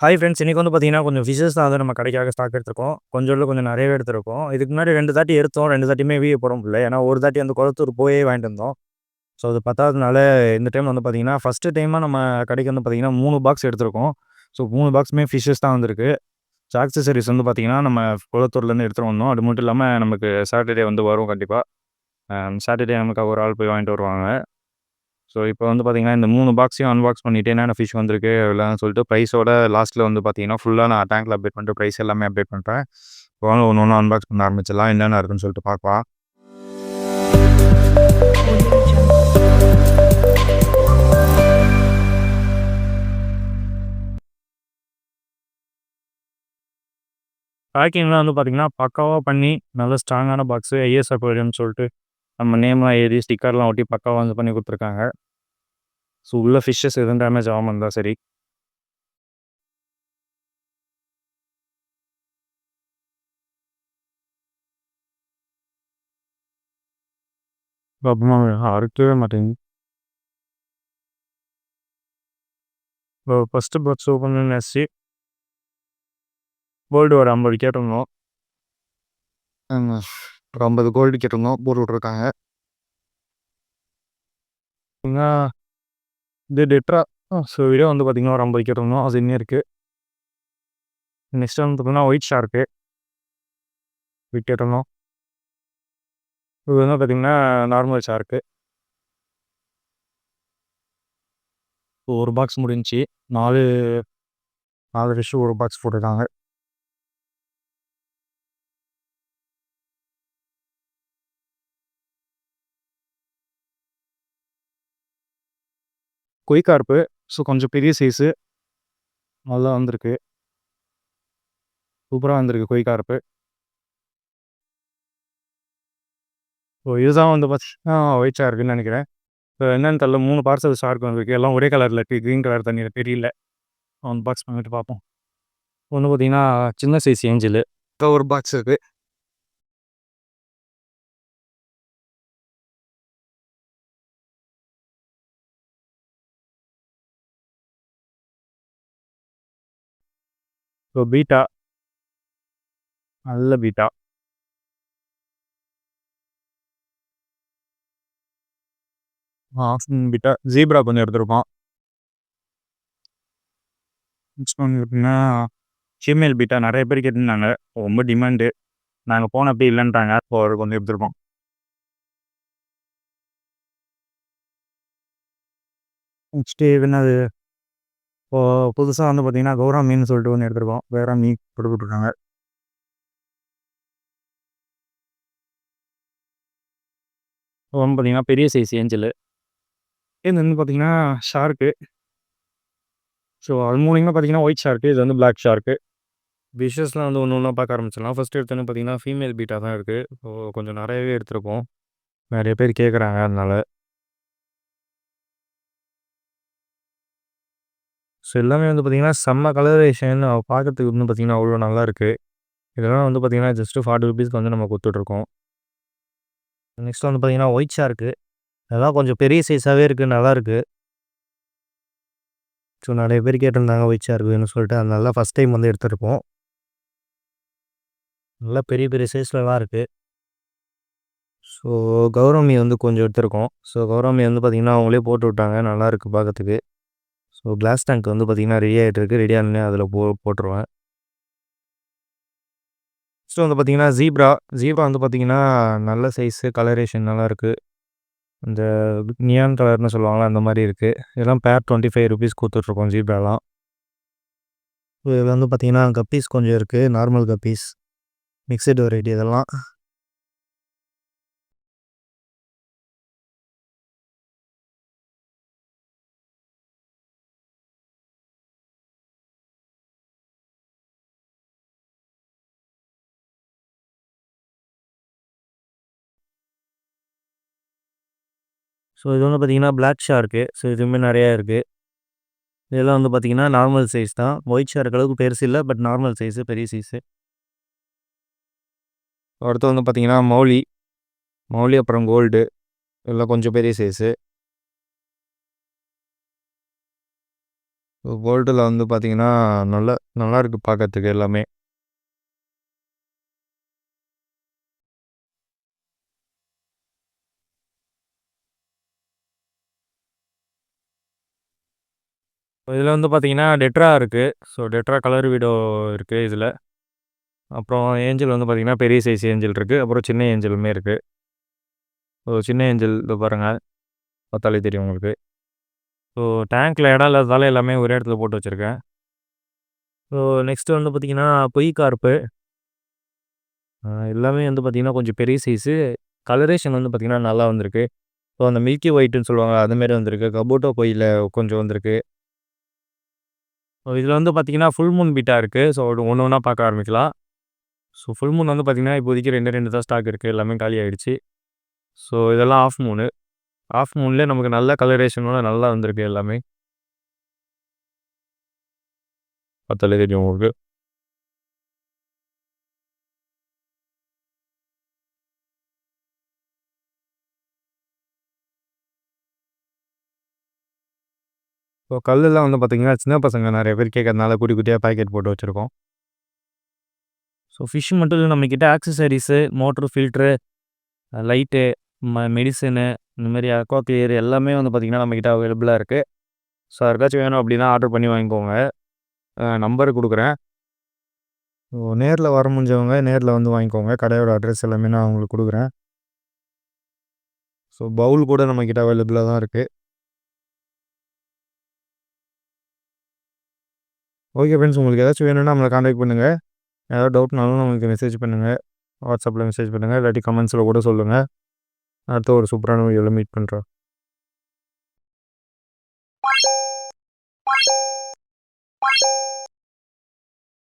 Hi friends இன்றைக்கி வந்து பார்த்தீங்கன்னா கொஞ்சம் ஃபிஷஸ் தான் வந்து நம்ம கடைக்காக ஸ்டாக் எடுத்திருக்கோம். கொஞ்சம் கொஞ்சம் நிறையவே எடுத்திருக்கோம். இதுக்கு முன்னாடி ரெண்டு தாட்டி எடுத்தோம் ரெண்டு தாட்டியுமே வீ போட முடியல. ஏன்னா ஒரு தாட்டி அந்த குளத்தூர் போயே வாங்கிட்டு இருந்தோம் ஸோ அது பத்தாததுனால இந்த டைம் வந்து பார்த்தீங்கன்னா ஃபஸ்ட்டு டைமாக நம்ம கடைக்கு வந்து பார்த்தீங்கன்னா மூணு பாக்ஸ் எடுத்திருக்கோம். ஸோ மூணு பாக்ஸுமே ஃபிஷஸ் தான் வந்திருக்கு. ஸோ ஆக்சசரிஸ் வந்து பார்த்தீங்கன்னா நம்ம குளத்தூர்லேருந்து எடுத்துகிட்டு வந்தோம். அது மட்டும் இல்லாமல் நமக்கு சாட்டர்டே வந்து வரும் கண்டிப்பாக சாட்டர்டே um, நமக்கு ஒரு ஆள் போய் வாங்கிட்டு வருவாங்க. ஸோ இப்போ வந்து பார்த்தீங்கன்னா இந்த மூணு பாக்ஸையும் அன்பாக்ஸ் பண்ணிவிட்டு என்னென்ன ஃபிஷ் வந்திருக்கு இல்லைன்னு சொல்லிட்டு ப்ரைஸோட லாஸ்ட்டில் வந்து பார்த்தீங்கன்னா ஃபுல்லாக நான் டேங்க்கில் அப்டேட் பண்ணிட்டு ப்ரைஸ் எல்லாமே அப்டேட் பண்ணுறேன் இப்போ வாங்க ஒன்று ஒன்று அன்பாக்ஸ் பண்ண ஆரம்பிச்சிடலாம். என்னென்ன இருக்குன்னு சொல்லிட்டு பார்க்கலாம். பேக்கிங்லாம் வந்து பார்த்தீங்கன்னா பக்காவாக பண்ணி நல்ல ஸ்ட்ராங்கான பாக்ஸு ஐஎஸ் அக்வேரியம்னு சொல்லிட்டு நம்ம நேம்லாம் எழுதி ஸ்டிக்கர்லாம் ஒட்டி பக்காவாக வந்து பண்ணி கொடுத்துருக்காங்க. ஸோ உள்ள ஃபிஷ்ஷஸ் எதுவும் டேமேஜ் ஆகாமல் இருந்தால் சரி. அப்புறமா அறுக்கவே மாட்டேங்குது இப்போ ஃபஸ்ட்டு பாக்ஸ் ஓப்பன் பண்ணி கோல்டு ஒரு ஐம்பது கேட்டிருந்தோம். ஒரு ஐம்பது கோல்டு கேட்டிருந்தோம். போட்டு விட்ருக்காங்க இது டெட்ரா ஸோ வீடியோ வந்து பார்த்திங்கன்னா ஒரு ஐம்பது கேட்டிருந்தோம் அது இன்னும் இருக்குது நெக்ஸ்ட் வந்து பார்த்திங்கன்னா ஒயிட் ஷார்க்கு ஒயிட் கேட்டிருந்தோம் இது வந்து பார்த்திங்கன்னா நார்மல் ஷார்க்கு ஒரு பாக்ஸ் முடிஞ்சு நாலு நாலு ஃபிஷ்ஷு ஒரு பாக்ஸ் போட்டிருக்காங்க. குயிக்காக இருப்பு. ஸோ கொஞ்சம் பெரிய சைஸு நல்லா வந்திருக்கு. சூப்பராக வந்திருக்கு குயிக்காக இருப்பு. ஸோ இதுதான் வந்து பார்த்தீங்கன்னா ஒயிட் ஷார்க்குன்னு நினைக்கிறேன். இப்போ என்னென்னு தெரில மூணு பார்சல் ஷார்க் வந்திருக்கு. எல்லாம் ஒரே கலரில் இருக்குது க்ரீன் கலர் தண்ணியில் தெரியல. ஒன் பாக்ஸ் பண்ணிட்டு பார்ப்போம். ஒன்று பார்த்தீங்கன்னா சின்ன சைஸ் ஏஞ்சலு ஒரு பாக்ஸ் இருக்குது ஸோ பீட்டா நல்ல பீட்டா ஆஃப்டர்நூன் பீட்டா ஜீப்ரா கொஞ்சம் எடுத்திருப்போம் நெக்ஸ்ட் வந்து ஜிமெயில் ஃபீமேல் பீட்டா நிறைய பேர் கேட்டிருந்தாங்க. ரொம்ப டிமாண்டு நாங்கள் போன அப்படி இல்லைன்றாங்க. இப்போ கொஞ்சம் எடுத்துருக்கோம் நெக்ஸ்ட்டு என்னது? இப்போது புதுசாக வந்து பார்த்திங்கன்னா கௌரா மீன் சொல்லிட்டு ஒன்று எடுத்துருக்கோம். வேற மீன் கொடுத்துட்ருக்காங்க ஒன்று பார்த்திங்கன்னா பெரிய சைஸ் ஏஞ்சலு. இது வந்து பார்த்திங்கன்னா ஷார்க்கு ஸோ அது மூலியமாக பார்த்திங்கன்னா ஒயிட் ஷார்க்கு இது வந்து பிளாக் ஷார்க்கு விஷஸ்லாம் வந்து ஒன்று ஒன்றா பார்க்க ஆரம்பிச்சிடலாம். ஃபஸ்ட்டு எடுத்தோன்னு பார்த்திங்கன்னா ஃபீமேல் பீட்டாக தான் இருக்குது ஸோ கொஞ்சம் நிறையவே எடுத்திருக்கோம். நிறைய பேர் கேட்குறாங்க அதனால். ஸோ எல்லாமே வந்து பார்த்திங்கன்னா செம்ம கலரேஷன் பார்க்கறதுக்கு வந்து பார்த்திங்கன்னா அவ்வளோ நல்லாயிருக்கு இதெல்லாம் வந்து பார்த்திங்கன்னா ஜஸ்ட்டு ஃபார்ட்டி ருபீஸ்க்கு வந்து நம்ம கொடுத்துட்ருக்கோம். நெக்ஸ்ட் வந்து பார்த்திங்கன்னா ஒயிட் ஷார்க்கு அதெல்லாம் கொஞ்சம் பெரிய சைஸாகவே இருக்குது நல்லாயிருக்கு ஸோ நிறைய பேர் கேட்டிருந்தாங்க ஒயிட் ஷார்க்குன்னு சொல்லிட்டு. அதனால ஃபஸ்ட் டைம் வந்து எடுத்துருப்போம். நல்லா பெரிய பெரிய சைஸ்லலாம் இருக்குது ஸோ கௌரவமி வந்து கொஞ்சம் எடுத்திருக்கோம். ஸோ கௌரவமி வந்து பார்த்திங்கன்னா அவங்களே போட்டு விட்டாங்க. நல்லாயிருக்கு பார்க்கறதுக்கு ஸோ கிளாஸ் டேங்க் வந்து பார்த்திங்கன்னா ரெடி ஆகிட்டு இருக்குது ரெடி ஆனே அதில் போ போட்டுருவேன். ஸோ வந்து பார்த்திங்கன்னா ஜீப்ரா ஜீப்ரா வந்து பார்த்திங்கன்னா நல்ல சைஸு கலரேஷன் நல்லாயிருக்கு இந்த நியான் கலர்னு சொல்லுவாங்களா அந்த மாதிரி இருக்குது இதெல்லாம் பேர் டுவெண்ட்டி ஃபைவ் ருபீஸ் கொடுத்துட்ருக்கோம் ஜீப்ராலாம் இதில் வந்து பார்த்திங்கன்னா கப்பீஸ் கொஞ்சம் இருக்குது நார்மல் கப்பீஸ் மிக்சடு வெரைட்டி இதெல்லாம். ஸோ இது வந்து பார்த்திங்கன்னா பிளாக் ஷார்க்கு ஸோ இதுவுமே நிறையா இருக்குது இதெல்லாம் வந்து பார்த்திங்கன்னா நார்மல் சைஸ் தான். ஒயிட் ஷார்க் அளவுக்கு பெருசு இல்லை பட் நார்மல் சைஸு பெரிய சைஸு அடுத்து வந்து பார்த்திங்கன்னா மௌலி. மௌலி அப்புறம் கோல்டு இதெல்லாம் கொஞ்சம் பெரிய சைஸு கோல்டில் வந்து பார்த்தீங்கன்னா நல்லா நல்லா இருக்குது பார்க்கறதுக்கு எல்லாமே. இதில் வந்து பார்த்தீங்கன்னா டெட்ரா இருக்குது ஸோ டெட்ரா கலர் வீடோ இருக்குது இதில். அப்புறம் ஏஞ்சல் வந்து பார்த்திங்கன்னா பெரிய சைஸ் ஏஞ்சல் இருக்குது அப்புறம் சின்ன ஏஞ்சலுமே இருக்குது ஸோ சின்ன ஏஞ்சல் இது பாருங்கள் பார்த்தாலே தெரியும் உங்களுக்கு. ஸோ டேங்க்கில் இடம் இல்லாததால் எல்லாமே ஒரே இடத்துல போட்டு வச்சுருக்கேன். ஸோ நெக்ஸ்ட்டு வந்து பார்த்திங்கன்னா பொய் கார்ப்பு. எல்லாமே வந்து பார்த்திங்கன்னா கொஞ்சம் பெரிய சைஸு கலரேஷன் வந்து பார்த்திங்கன்னா நல்லா வந்திருக்கு. ஸோ அந்த மில்கி ஒயிட்டுன்னு சொல்லுவாங்க அதுமாரி வந்திருக்கு. கபோட்டோ பொய்யில் கொஞ்சம் வந்திருக்கு. இதில் வந்து பார்த்திங்கன்னா ஃபுல் மூன் பீட்டாக இருக்குது ஸோ ஒன்று ஒன்றா பார்க்க ஆரம்பிக்கலாம். ஸோ ஃபுல் மூன் வந்து பார்த்திங்கன்னா இப்போதைக்கு ரெண்டு ரெண்டு தான் ஸ்டாக் இருக்குது எல்லாமே காலி ஆகிடுச்சு ஸோ இதெல்லாம் ஆஃப் மூனு ஆஃப் மூன்லேயே நமக்கு நல்ல கலரேஷனோட நல்லா வந்திருக்கு எல்லாமே. பத்தாலே தெரியும் உங்களுக்கு. ஸோ கல்லெல்லாம் வந்து பார்த்திங்கன்னா சின்ன பசங்க நிறைய பேர் கேட்கறதுனால குட்டி குட்டியாக பேக்கெட் போட்டு வச்சுருக்கோம். ஸோ ஃபிஷ் மட்டும் இல்லை நம்மக்கிட்ட ஆக்சசரிஸு மோட்ரு ஃபில்ட்ரு லைட்டு ம மெடிசனு இந்தமாரி அக்வா கிளியர் எல்லாமே வந்து பார்த்திங்கன்னா நம்மக்கிட்ட அவைலபிளாக இருக்குது ஸோ யாருக்காச்சும் வேணும் அப்படின்னா ஆர்டர் பண்ணி வாங்கிக்கோங்க. நம்பர் கொடுக்குறேன். ஸோ நேரில் வர முடிஞ்சவங்க நேரில் வந்து வாங்கிக்கோங்க. கடையோட அட்ரஸ் எல்லாமே நான் உங்களுக்கு கொடுக்குறேன். ஸோ பவுல் கூட நம்மக்கிட்ட அவைலபிளாக தான் இருக்குது ஓகே ஃப்ரெண்ட்ஸ் உங்களுக்கு ஏதாச்சும் வேணும்னா நம்மளை காண்டாக்ட் பண்ணுங்கள் ஏதாவது டவுட்னாலும் நம்மளுக்கு மெசேஜ் பண்ணுங்கள் வாட்ஸ்அப்பில் மெசேஜ் பண்ணுங்கள் இல்லாட்டி கமெண்ட்ஸில் கூட சொல்லுங்கள் அடுத்த ஒரு சூப்பரான வீடியோவில் மீட் பண்ணுறோம்